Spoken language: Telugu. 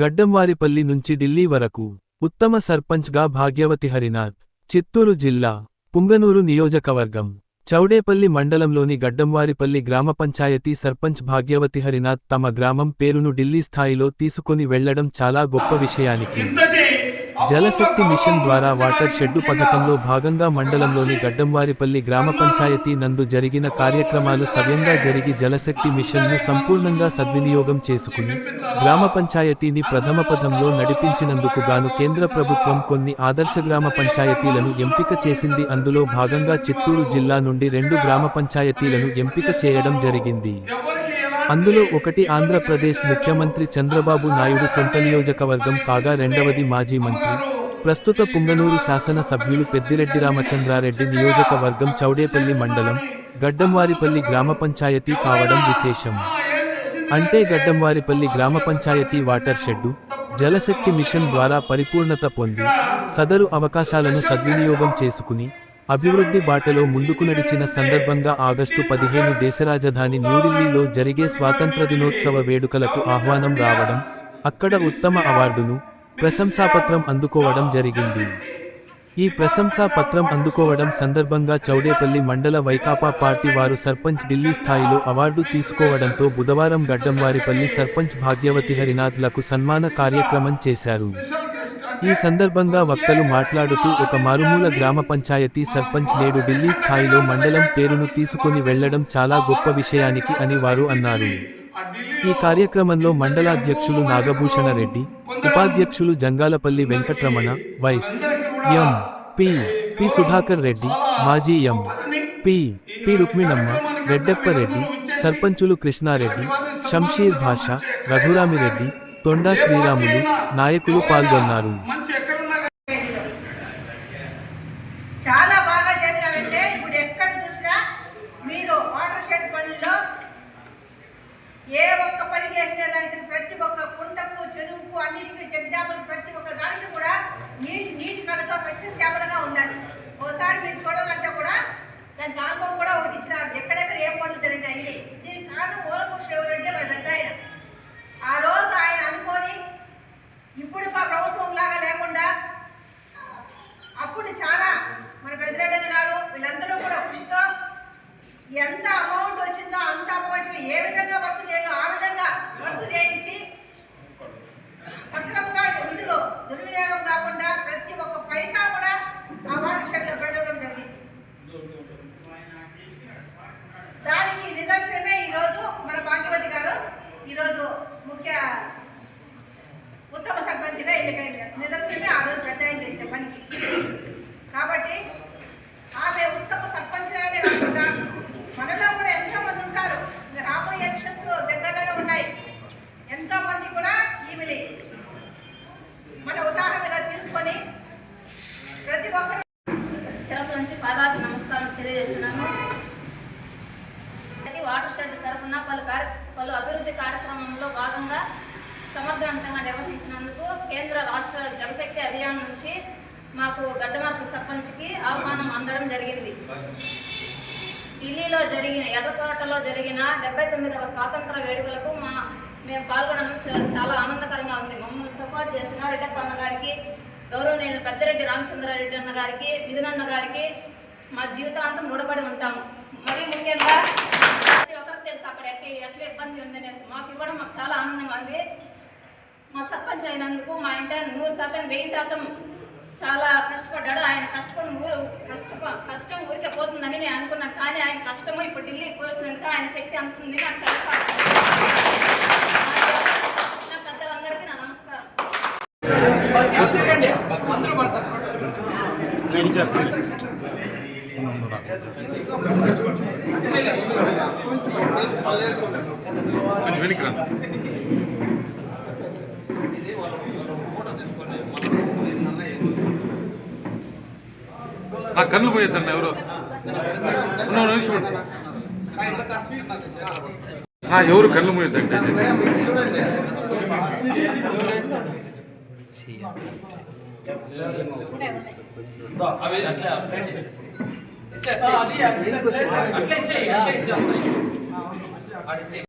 గడ్డంవారిపల్లి నుంచి ఢిల్లీ వరకు ఉత్తమ సర్పంచ్గా భాగ్యవతి హరినాథ్ చిత్తూరు జిల్లా పుంగనూరు నియోజకవర్గం చౌడేపల్లి మండలంలోని గడ్డంవారిపల్లి గ్రామ పంచాయతీ సర్పంచ్ భాగ్యవతి హరినాథ్ తమ గ్రామం పేరును ఢిల్లీ స్థాయిలో తీసుకొని వెళ్ళడం చాలా గొప్ప విషయానికి. జలశక్తి మిషన్ ద్వారా వాటర్ షెడ్డు పథకంలో భాగంగా మండలంలోని గడ్డంవారిపల్లి గ్రామ పంచాయతీ నందు జరిగిన కార్యక్రమాలు సవ్యంగా జరిగి జలశక్తి మిషన్ను సంపూర్ణంగా సద్వినియోగం చేసుకుని గ్రామ పంచాయతీని ప్రథమ పదంలో నడిపించినందుకు గాను కేంద్ర ప్రభుత్వం కొన్ని ఆదర్శ గ్రామ పంచాయతీలను ఎంపిక చేసింది. అందులో భాగంగా చిత్తూరు జిల్లా నుండి రెండు గ్రామ పంచాయతీలను ఎంపిక చేయడం జరిగింది. అందులో ఒకటి ఆంధ్రప్రదేశ్ ముఖ్యమంత్రి చంద్రబాబు నాయుడు సొంత నియోజకవర్గం కాగా రెండవది మాజీ మంత్రి. ప్రస్తుత పుంగనూరు శాసన సభ్యులు పెద్దిరెడ్డి రామచంద్రారెడ్డి నియోజకవర్గం చౌడేపల్లి మండలం గడ్డంవారిపల్లి గ్రామ పంచాయతీ కావడం విశేషం. అంటే గడ్డంవారిపల్లి గ్రామ పంచాయతీ వాటర్ షెడ్డు జలశక్తి మిషన్ ద్వారా పరిపూర్ణత పొంది సదరు అవకాశాలను సద్వినియోగం చేసుకుని అభివృద్ధి బాటలో ముందుకు నడిచిన సందర్భంగా ఆగస్టు పదిహేను దేశ రాజధాని న్యూఢిల్లీలో జరిగే స్వాతంత్ర దినోత్సవ వేడుకలకు ఆహ్వానం రావడం అక్కడ ఉత్తమ అవార్డును ప్రశంసాపత్రం అందుకోవడం జరిగింది. ఈ ప్రశంసా పత్రం అందుకోవడం సందర్భంగా చౌడేపల్లి మండల వైకాపా పార్టీ వారు సర్పంచ్ ఢిల్లీ స్థాయిలో అవార్డు తీసుకోవడంతో బుధవారం గడ్డంవారిపల్లి సర్పంచ్ భాగ్యవతి హరినాథ్లకు సన్మాన కార్యక్రమం చేశారు. ఈ సందర్భంగా వక్తలు మాట్లాడుతూ ఒక మారుమూల గ్రామ పంచాయతీ సర్పంచ్ నేడు ఢిల్లీ స్థాయిలో మండలం పేరును తీసుకొని వెళ్ళడం చాలా గొప్ప విషయానికి అని వారు అన్నారు. ఈ కార్యక్రమంలో మండలాధ్యక్షులు నాగభూషణ రెడ్డి ఉపాధ్యక్షులు Jangalapalli Venkataramana vice M P P Sudhakar Reddy మాజీ M P P Rukminamma Reddeppareddy సర్పంచులు కృష్ణారెడ్డి షంషీర్ భాష రఘురామిరెడ్డి తొండా శ్రీరాములు నాయకులు పాల్గొన్నారు చాలా బాగా చేశారంటే ఇప్పుడు ఎక్కడ చూసినా మీరు వాటర్ షెడ్ పనుల్లో ఏ ఒక్క పని చేసినా దానికి ప్రతి ఒక్క కుంటకు చెరువుకు అన్నిటికీ చెక్ ప్రతి ఒక్క దానికి కూడా నీటి నీటి కళతో వచ్చి సేవలుగా ఉండాలి. ఒకసారి మీరు చూడాలంటే కూడా దానికి ఆల్బమ్ అభివృద్ధి కార్యక్రమంలో భాగంగా సమర్థవంతంగా నిర్వహించినందుకు కేంద్ర రాష్ట్ర జలశక్తి అభియాన్ నుంచి మాకు గడ్డమార్పు సర్పంచ్కి ఆహ్వానం అందడం జరిగింది. ఢిల్లీలో జరిగిన ఎర్రకోటలో జరిగిన డెబ్బై తొమ్మిదవ స్వాతంత్ర వేడుకలకు మా మేము పాల్గొనడం చాలా ఆనందకరంగా ఉంది. మమ్మల్ని సపోర్ట్ చేసిన రెడ్డప్ప అన్న గారికి గౌరవనీయులు పెద్దిరెడ్డి రామచంద్రారెడ్డి అన్న గారికి మిథునన్న గారికి మా జీవితాంతం రుణపడి ఉంటాము. మరీ ముఖ్యంగా తెలుసు? అక్కడ ఎట్లా ఎట్లా ఇబ్బంది ఉందనేసి మాకు ఇవ్వడం మాకు చాలా ఆనందంగా ఉంది. మా సర్పంచ్ అయినందుకు మా ఇంటి నూరు శాతం వెయ్యి శాతం చాలా కష్టపడ్డాడు. ఆయన కష్టపడి ఊరు కష్ట కష్టం ఊరికే పోతుందని నేను అనుకున్నాను. కానీ ఆయన కష్టము ఇప్పుడు ఢిల్లీకి పోల్చినందుకు ఆయన శక్తి అంతుంది నాకు తెలుసు. నా పెద్దలందరికీ నా నమస్కారం. కొంచెం వెనక్కి రా ఆ కళ్ళు ఎవరు ఉన్నావు ఆ, ఎవరు కళ్ళు పోయేద్దంటే అవి అట్లా అట్లా ఇచ్చేయి అట్లా ఇచ్చేయి